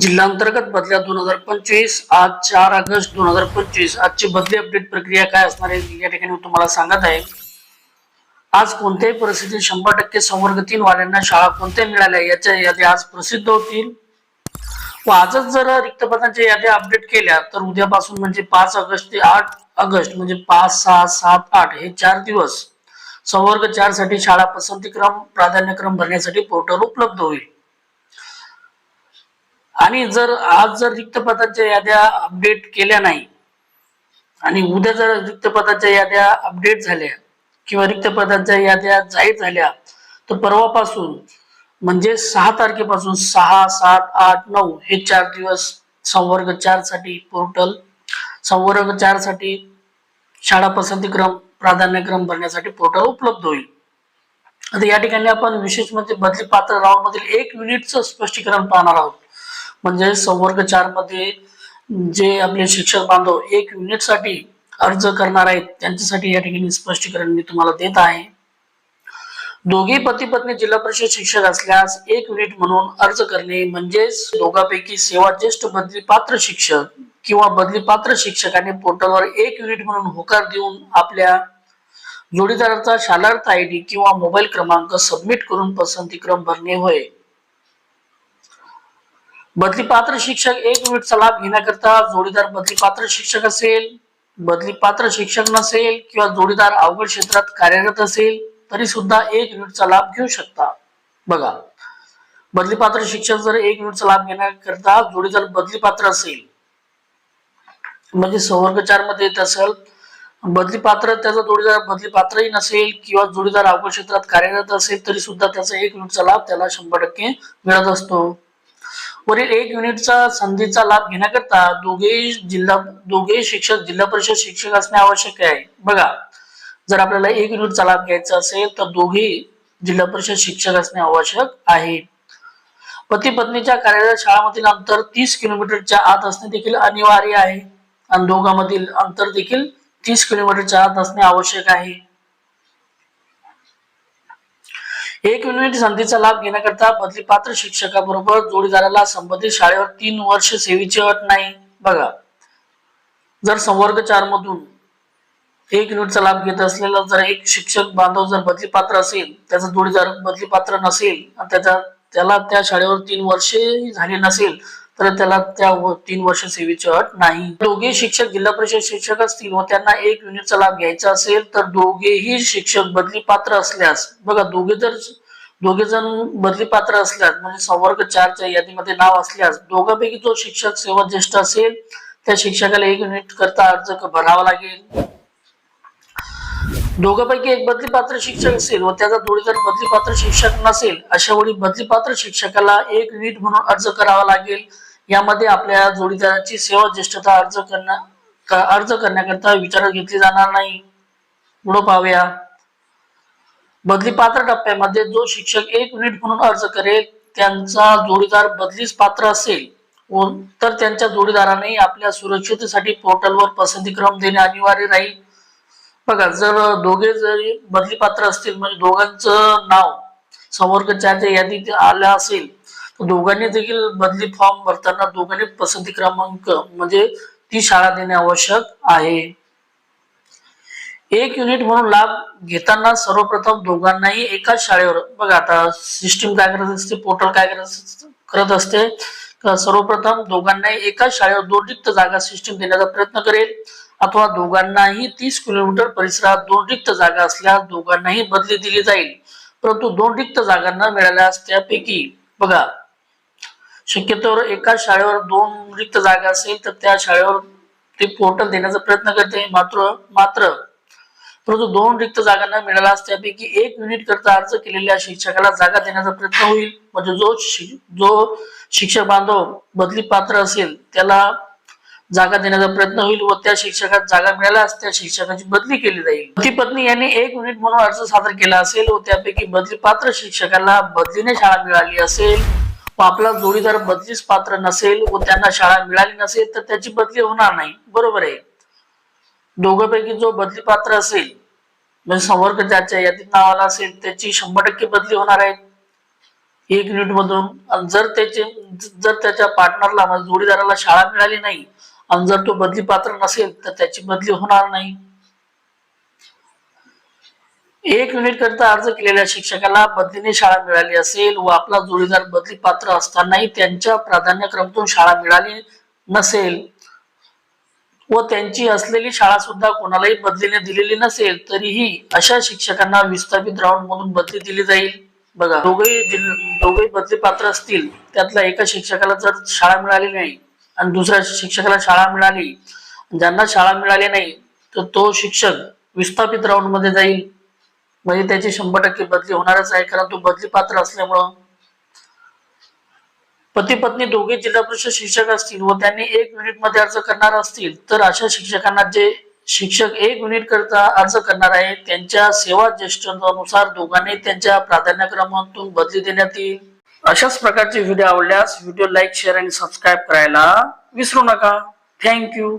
जिल्हांतर्गत बदल्या दोन हजार पंचवीस आज चार ऑगस्ट दोन हजार पंचवीस. आजची बदली अपडेट प्रक्रिया काय असणार आहे या ठिकाणी मी तुम्हाला सांगत आहे. आज कोणत्याही परिस्थितीत शंभर टक्के संवर्ग तीन वाल्यांना शाळा कोणत्या मिळाल्या याच्या यादी आज प्रसिद्ध होतील. व आजच जर रिक्त पदांच्या याद्या अपडेट केल्या तर उद्यापासून म्हणजे पाच ऑगस्ट ते आठ ऑगस्ट म्हणजे पाच सहा सात आठ हे चार दिवस संवर्ग चारसाठी शाळा पसंतीक्रम प्राधान्यक्रम भरण्यासाठी पोर्टल उपलब्ध होईल. आणि जर आज जर रिक्त पदाच्या याद्या अपडेट केल्या नाही आणि उद्या जर रिक्त पदाच्या याद्या अपडेट झाल्या किंवा रिक्त पदांच्या याद्या जाहीर झाल्या तर परवापासून म्हणजे सहा तारखेपासून सहा सात आठ नऊ हे चार दिवस संवर्ग चारसाठी पोर्टल संवर्ग चारसाठी शाळा पसंतीक्रम प्राधान्यक्रम भरण्यासाठी पोर्टल उपलब्ध होईल. आता या ठिकाणी आपण विशेष म्हणजे बदली पात्र राऊंड मधील एक युनिटचं स्पष्टीकरण पाहणार आहोत. म्हणजे संवर्ग चारमध्ये जे आपले शिक्षक बांधव एक युनिटसाठी अर्ज करणार आहेत त्यांच्यासाठी या ठिकाणी स्पष्टीकरण मी तुम्हाला देत आहे. दोघे पती पत्नी जिल्हा परिषद शिक्षक असल्यास एक युनिट म्हणून अर्ज करणे म्हणजेच दोघांपैकी सेवा ज्येष्ठ बदली पात्र शिक्षक किंवा बदली पात्र शिक्षकाने पोर्टलवर एक युनिट म्हणून होकार देऊन आपल्या जोडीदाराचा शालार्थ आय डी किंवा मोबाईल क्रमांक सबमिट करून पसंतीक्रम भरणे होय. बदली पात्र शिक्षक एक युनिटचा लाभ घेण्याकरता जोडीदार बदली पात्र शिक्षक असेल बदली पात्र शिक्षक नसेल किंवा जोडीदार अवघड क्षेत्रात कार्यरत असेल तरी सुद्धा एक युनिटचा लाभ घेऊ शकता. बघा बदली पात्र शिक्षक जर एक युनिटचा लाभ घेण्याकरता जोडीदार बदली पात्र असेल म्हणजे संवर्ग चारमध्ये येत असेल बदली पात्र त्याचा जोडीदार बदली पात्रही नसेल किंवा जोडीदार अवघड क्षेत्रात कार्यरत असेल तरी सुद्धा त्याचा एक युनिटचा लाभ त्याला शंभर टक्के मिळत असतो. वरील एक युनिटचा संधीचा लाभ घेण्याकरता दोघे जिल्हा दोघे शिक्षक जिल्हा परिषद शिक्षक असणे आवश्यक आहे. बघा जर आपल्याला एक युनिटचा लाभ घ्यायचा असेल तर दोघे जिल्हा परिषद शिक्षक असणे आवश्यक आहे. पती पत्नीच्या कार्यालयात शाळामधील अंतर तीस किलोमीटरच्या आत असणे देखील अनिवार्य आहे. आणि दोघांमधील अंतर देखील तीस किलोमीटरच्या आत असणे आवश्यक आहे. एक युनिट संधीचा लाभ घेण्याकरता बदली पात्र शिक्षकाबरोबर जोडीदाराला संबंधित शाळेवर तीन वर्ष सेवेची अट नाही. बघा. जर संवर्ग चार मधून एक युनिटचा लाभ घेत असलेला जर एक शिक्षक बांधव जर बदली पात्र असेल त्याचा जोडीदार बदली पात्र नसेल आणि त्याचा त्याला त्या शाळेवर तीन वर्षे झाली नसेल तर त्याला त्या तीन वर्ष सेवेची अट नाही. दोघे शिक्षक जिल्हा परिषद शिक्षक असतील व त्यांना एक युनिटचा लाभ घ्यायचा असेल तर दोघेही शिक्षक बदली पात्र असल्यास बघा दोघे जर दोघे जण बदली पात्र असल्यास म्हणजे संवर्ग चारच्या यादीमध्ये नाव असल्यास दोघांपैकी जो शिक्षक सेवा ज्येष्ठ असेल त्या शिक्षकाला एक युनिट करता अर्ज भरावा लागेल. दोघांपैकी एक बदली पात्र शिक्षक असेल व त्याचा जोडीदार बदली पात्र शिक्षक नसेल अशा वेळी बदली पात्र शिक्षकाला एक युनिट म्हणून अर्ज करावा लागेल. यामध्ये आपल्या जोडीदाराची सेवा ज्येष्ठता अर्ज करण्या अर्ज करण्याकरता विचारात घेतली जाणार नाही. पुढं पाहूया. बदली पात्र टप्प्यामध्ये जो शिक्षक एक युनिट म्हणून अर्ज करेल त्यांचा जोडीदार बदलीस पात्र असेल. तर त्यांच्या जोडीदाराने आपल्या सुरक्षिततेसाठी पोर्टलवर पसंतीक्रम देणे अनिवार्य राहील. बघा जर दोघे जरी बदली पात्र असतील म्हणजे दोघांचं नाव संवर्ग चारच्या यादीत आलं असेल दोघांनी देखील बदली फॉर्म भरताना दोघांनी पसंती क्रमांक म्हणजे ती शाळा देणे आवश्यक आहे. एक युनिट म्हणून लाभ घेताना सर्वप्रथम दोघांनाही एकाच शाळेवर बघा आता सिस्टीम काय करत असते पोर्टल काय करत असते सर्वप्रथम दोघांनाही एकाच शाळेवर दोन रिक्त जागा सिस्टीम देण्याचा प्रयत्न करेल. अथवा दोघांनाही तीस किलोमीटर परिसरात दोन रिक्त जागा असल्यास दोघांनाही बदली दिली जाईल. परंतु दोन रिक्त जागा न मिळाल्यास त्यापैकी बघा शक्यतोवर एका शाळेवर दोन रिक्त जागा असेल तर त्या शाळेवर ते पोर्टल देण्याचा प्रयत्न करते. मात्र मात्र परंतु दोन रिक्त जागांना न मिळाल्यास त्यापैकी एक युनिट करता अर्ज केलेल्या शिक्षकाला जागा देण्याचा प्रयत्न होईल. म्हणजे जो जो शिक्षक बांधव बदली पात्र असेल त्याला जागा देण्याचा प्रयत्न होईल व त्या शिक्षकात जागा मिळाल्यास त्या शिक्षकाची बदली केली जाईल. पती पत्नी यांनी एक युनिट म्हणून अर्ज सादर केला असेल व त्यापैकी बदली पात्र शिक्षकाला बदलीने शाळा मिळाली असेल. आपला जोडीदार बदलीस पात्र नसेल व त्यांना शाळा मिळाली नसेल तर त्याची बदली होणार नाही. बरोबर आहे. दोघांपैकी जो बदली पात्र असेल म्हणजे संवर्ग ज्याच्या यादीत नावाला असेल त्याची शंभर टक्के बदली होणार आहे. एक युनिट मधून जर त्याचे जर त्याच्या पार्टनरला म्हणजे जोडीदाराला शाळा मिळाली नाही आणि जर तो बदली पात्र नसेल तर त्याची बदली होणार नाही. एक युनिट करता अर्ज केलेल्या शिक्षकाला बदलीने शाळा मिळाली असेल व आपला जोडीदार बदली पात्र असतानाही त्यांच्या प्राधान्यक्रमातून शाळा मिळाली नसेल व त्यांची असलेली शाळा सुद्धा कोणालाही बदलीने दिलेली नसेल तरीही अशा शिक्षकांना विस्थापित राऊंड मधून बदली दिली जाईल. बघा दोघेही जिल- दोघेही बदली पात्र असतील त्यातल्या एका शिक्षकाला जर शाळा मिळाली नाही आणि दुसऱ्या शिक्षकाला शाळा मिळाली ज्यांना शाळा मिळाली नाही तर तो शिक्षक विस्थापित राऊंडमध्ये जाईल. म्हणजे त्याची शंभर टक्के बदली होणारच आहे कारण तो बदली पात्र असल्यामुळं. पती पत्नी दोघे जिल्हा परिषद शिक्षक असतील व त्यांनी एक युनिटमध्ये अर्ज करणार असतील तर अशा शिक्षकांना जे शिक्षक एक युनिट करता अर्ज करणार आहे त्यांच्या सेवा ज्येष्ठांनुसार दोघांनी त्यांच्या प्राधान्यक्रमातून बदली देण्यात येईल. अशाच प्रकारचे व्हिडिओ आवडल्यास व्हिडिओ लाईक शेअर आणि सबस्क्राईब करायला विसरू नका. थँक्यू.